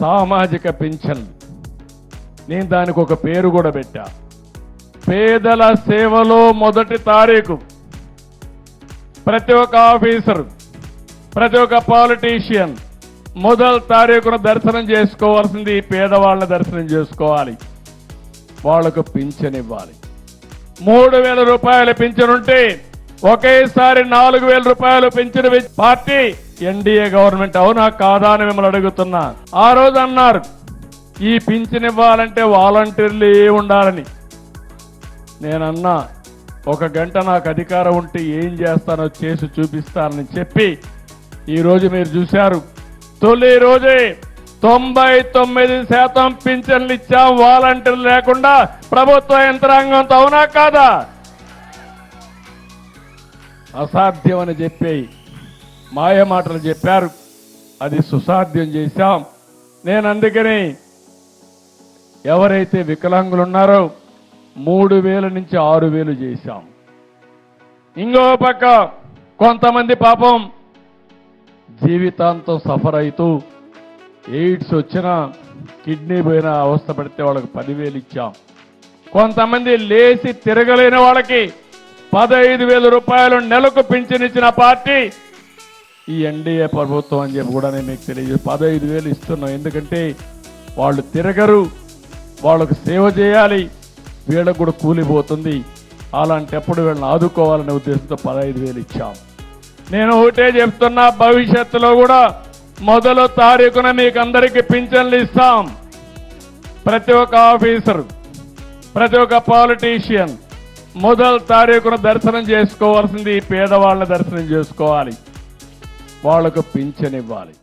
సామాజిక పింఛన్. నేను దానికి ఒక పేరు కూడా పెట్టా. పేదల సేవలో మొదటి తారీఖు. ప్రతి ఒక్క ఆఫీసర్ ప్రతి ఒక్క పాలిటీషియన్ మొదటి తారీఖున దర్శనం చేసుకోవాల్సింది పేదవాళ్ళని పేదవాళ్ళ దర్శనం చేసుకోవాలి. వాళ్ళకు పింఛన్ ఇవ్వాలి. మూడు వేల రూపాయల పింఛన్ ఉంటే ఒకేసారి నాలుగు వేల రూపాయలు పింఛను పార్టీ ఎన్డీఏ గవర్నమెంట్ అవునా కాదా అని మిమ్మల్ని అడుగుతున్నా. ఆ రోజు అన్నారు ఈ పింఛన్ ఇవ్వాలంటే వాలంటీర్లు ఉండాలని? నేనన్నా ఒక గంట నాకు అధికారం ఉంటే ఏం చేస్తానో చేసి చూపిస్తానని చెప్పి ఈ రోజు మీరు చూశారు. తొలి రోజే తొంభై తొమ్మిది శాతం పింఛన్లు ఇచ్చాం వాలంటీర్లు లేకుండా ప్రభుత్వ యంత్రాంగంతో అవునా కాదా? అసాధ్యం అని చెప్పేయి. మాయ మాటలు చెప్పారు. అది సుసాధ్యం చేశాం. నేను అందుకని ఎవరైతే వికలాంగులు ఉన్నారో మూడు వేల నుంచి ఆరు వేలు చేశాం. ఇంకో పక్క కొంతమంది పాపం జీవితాంతం సఫర్ అవుతూ ఎయిడ్స్ వచ్చినా కిడ్నీ పోయిన అవస్థ పడితే వాళ్ళకి పదివేలు ఇచ్చాం. కొంతమంది లేచి తిరగలేని వాళ్ళకి పదహైదు వేల రూపాయలు నెలకు పింఛనిచ్చిన పార్టీ ఈ ఎన్డీఏ ప్రభుత్వం అని చెప్పి కూడా నేను మీకు తెలియజేసి పదహైదు వేలు ఇస్తున్నాం. ఎందుకంటే వాళ్ళు తిరగరు వాళ్ళకు సేవ చేయాలి వీళ్ళకు కూడా కూలిపోతుంది అలాంటప్పుడు వీళ్ళని ఆదుకోవాలనే ఉద్దేశంతో పదహైదు వేలు ఇచ్చాం. నేను ఒకటే చెప్తున్నా భవిష్యత్తులో కూడా మొదలు తారీఖున మీకు అందరికీ పింఛన్లు ఇస్తాం. ప్రతి ఒక్క ఆఫీసర్ ప్రతి ఒక్క పాలిటీషియన్ మొదలు తారీఖున దర్శనం చేసుకోవాల్సింది పేదవాళ్ళ దర్శనం చేసుకోవాలి. వాళ్ళకు పింఛన్ ఇవ్వాలి